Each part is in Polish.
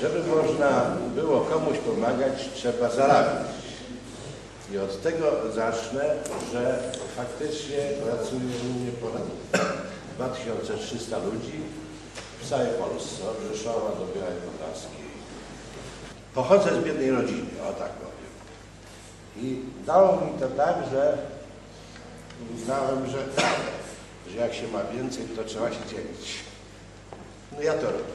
Żeby można było komuś pomagać, trzeba zarabiać. I od tego zacznę, że faktycznie pracuje u mnie ponad 2300 ludzi w całej Polsce, od Rzeszowa do Białej Podlaskiej. Pochodzę z biednej rodziny, o tak powiem. I dało mi to tak, że uznałem, że, że jak się ma więcej, to trzeba się dzielić. No ja to robię.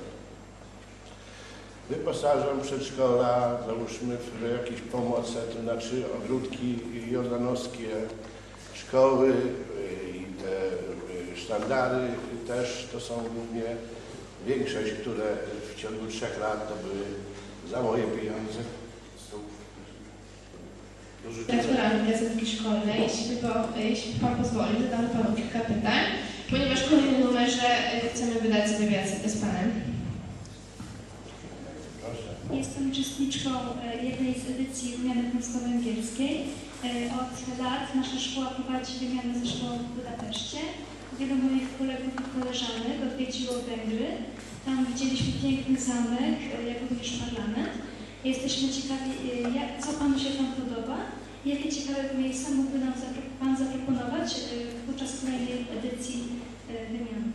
Wyposażam przedszkola, załóżmy w jakieś pomoce, to znaczy ogródki jordanowskie, szkoły y, i te y, sztandary też to są głównie większość, które w ciągu trzech lat to były za moje pieniądze. Dyrektorami gazetki szkolnej. Jeśli, tylko, jeśli Pan pozwoli, zadam Panu kilka pytań, ponieważ w kolejnym numerze y, chcemy wydać sobie wywiad z Panem. Jestem uczestniczką e, jednej z edycji wymiany polsko-węgierskiej. E, Od lat nasza szkoła prowadzi wymianę ze szkołą w Budapeszcie. Wielu moich kolegów i koleżanek odwiedziło Węgry. Tam widzieliśmy piękny zamek, e, jak również parlament. Jesteśmy ciekawi, e, jak, co Panu się tam podoba. Jakie ciekawe miejsca mógłby nam Pan zaproponować e, podczas kolejnej edycji e, wymiany?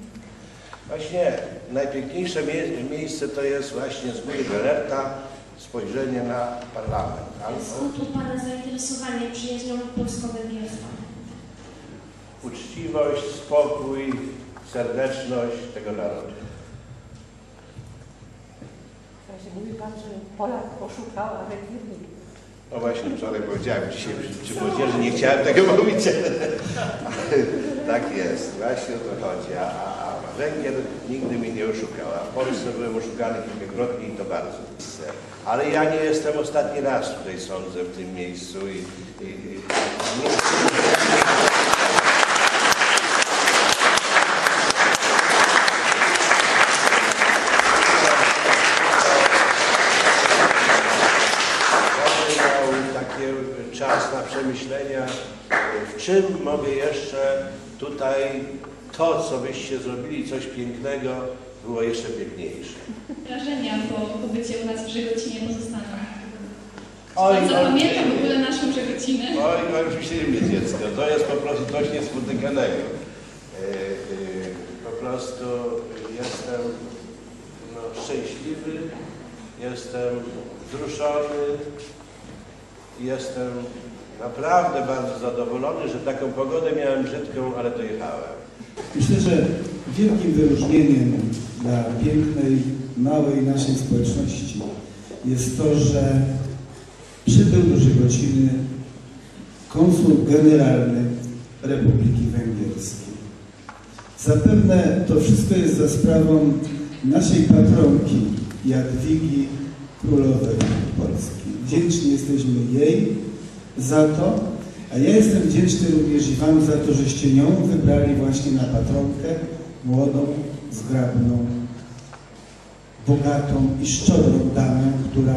Właśnie najpiękniejsze mie- miejsce to jest właśnie z góry Gelerta spojrzenie na parlament. Albo Skąd u Pana zainteresowanie przyjaźnią polsko-węgierską? uczciwość, spokój, serdeczność tego narodu. Właśnie mówi Pan, że Polak nie mówi. No właśnie, wczoraj powiedziałem dzisiaj przy, młodzieży, nie chciałem tego mówić. tak jest, właśnie o to chodzi. A, a, Węgier nigdy mnie nie oszukał, a w Polsce byłem oszukany kilkakrotnie i to bardzo. Ale ja nie jestem ostatni raz tutaj sądzę w tym miejscu i, i, i czym mogę jeszcze tutaj to, co byście zrobili, coś pięknego, było jeszcze piękniejsze. Wrażenia po pobycie u nas w Żegocinie pozostaną. Oj, Pan no. zapamięta w ogóle naszą Żegocinę? Oj, no oczywiście nie mnie dziecko, to jest po prostu coś niespotykanego. E, e, po prostu jestem no, szczęśliwy, jestem wzruszony, jestem naprawdę bardzo zadowolony, że taką pogodę miałem brzydką, ale dojechałem. Myślę, że wielkim wyróżnieniem dla pięknej, małej naszej społeczności jest to, że przybył do Żegociny konsul generalny Republiki Węgierskiej. Zapewne to wszystko jest za sprawą naszej patronki Jadwigi Królowej Polski. Wdzięczni jesteśmy jej za to, a ja jestem wdzięczny również i Wam za to, żeście nią wybrali właśnie na patronkę młodą, zgrabną, bogatą i szczodrą damę, która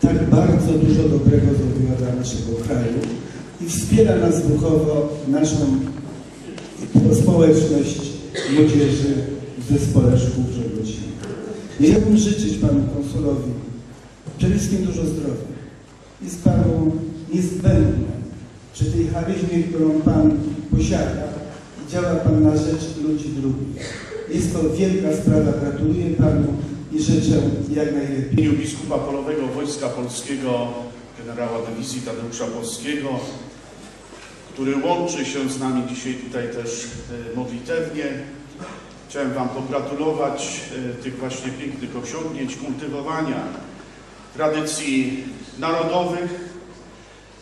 tak bardzo dużo dobrego zrobiła dla naszego kraju i wspiera nas duchowo, naszą społeczność młodzieży w zespole szkół w Żegocinie. Chciałbym życzyć Panu konsulowi przede wszystkim dużo zdrowia. Jest Panu niezbędne przy tej charyzmie, którą Pan posiada i działa Pan na rzecz ludzi drugich. Jest to wielka sprawa. Gratuluję Panu i życzę jak najlepiej. W imieniu biskupa polowego Wojska Polskiego, generała dywizji Tadeusza Polskiego, który łączy się z nami dzisiaj tutaj też e, modlitewnie. Chciałem Wam pogratulować e, tych właśnie pięknych osiągnięć, kultywowania tradycji narodowych,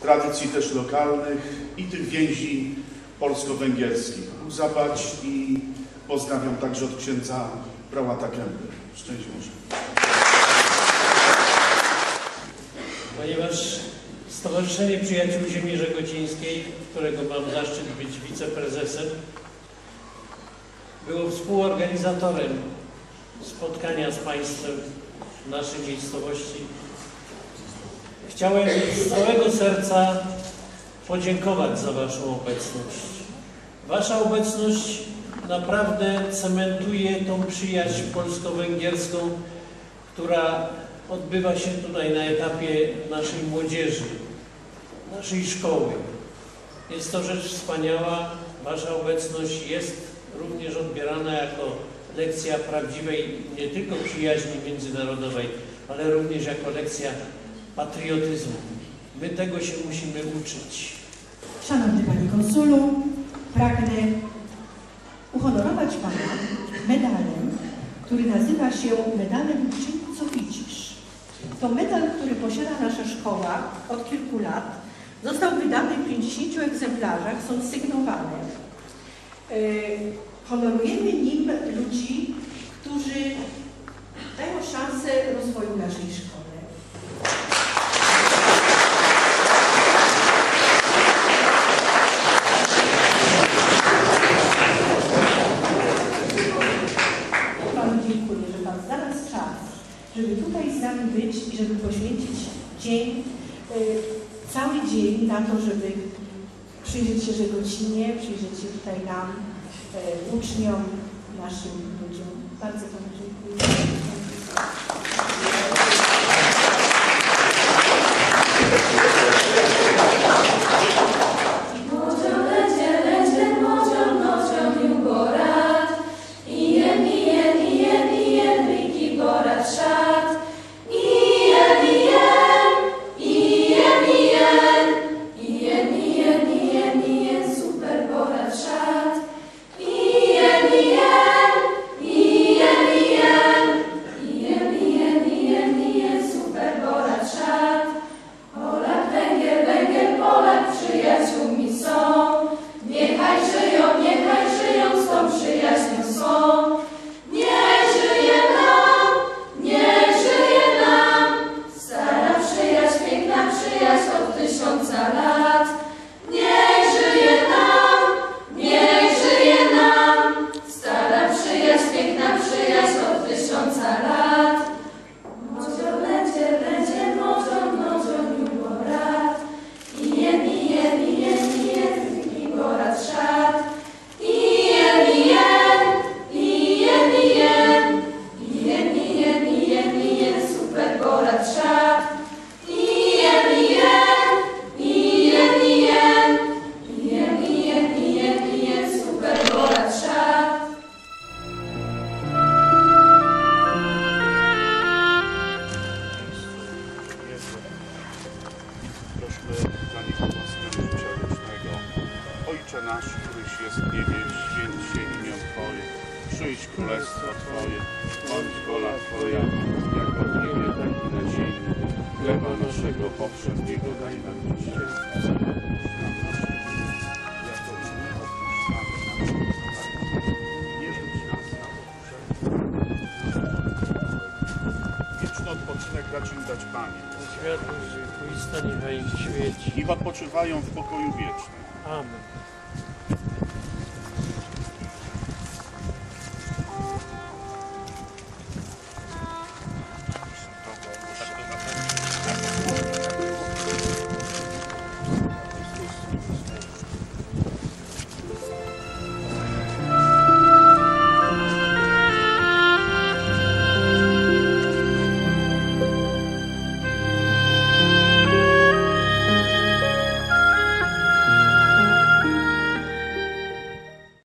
tradycji też lokalnych i tych więzi polsko-węgierskich. Zapłać i pozdrawiam także od księdza prałata Kępy. Szczęść Boże. Ponieważ Stowarzyszenie Przyjaciół Ziemi Żegocińskiej, którego mam zaszczyt być wiceprezesem, było współorganizatorem spotkania z Państwem w naszej miejscowości. Chciałem z całego serca podziękować za Waszą obecność. Wasza obecność naprawdę cementuje tą przyjaźń polsko-węgierską, która odbywa się tutaj na etapie naszej młodzieży, naszej szkoły. Jest to rzecz wspaniała. Wasza obecność jest również odbierana jako lekcja prawdziwej nie tylko przyjaźni międzynarodowej, ale również jako lekcja patriotyzmu. My tego się musimy uczyć. Szanowny Panie Konsulu, pragnę uhonorować Pana medalem, który nazywa się medalem Czyń co widzisz. To medal, który posiada nasza szkoła od kilku lat. Został wydany w 50 egzemplarzach, są sygnowane. Yy, Honorujemy nim ludzi, którzy dają szansę rozwoju naszej szkoły. Panu dziękuję, że Pan znalazł czas, żeby tutaj z nami być i żeby poświęcić dzień, y, cały dzień na to, żeby przyjrzeć się Żegocinie, przyjrzeć się tutaj nam, y, uczniom, naszym ludziom. Bardzo Panu dziękuję. Nich łaskawie życia. Ojcze nasz, któryś jest w niebie, święć się imię Twoje. Przyjdź królestwo Twoje, bądź wola Twoja, jako w niebie, tak i na ziemi. Chleba naszego powszedniego daj nam i odpoczywają w pokoju wiecznym. Amen.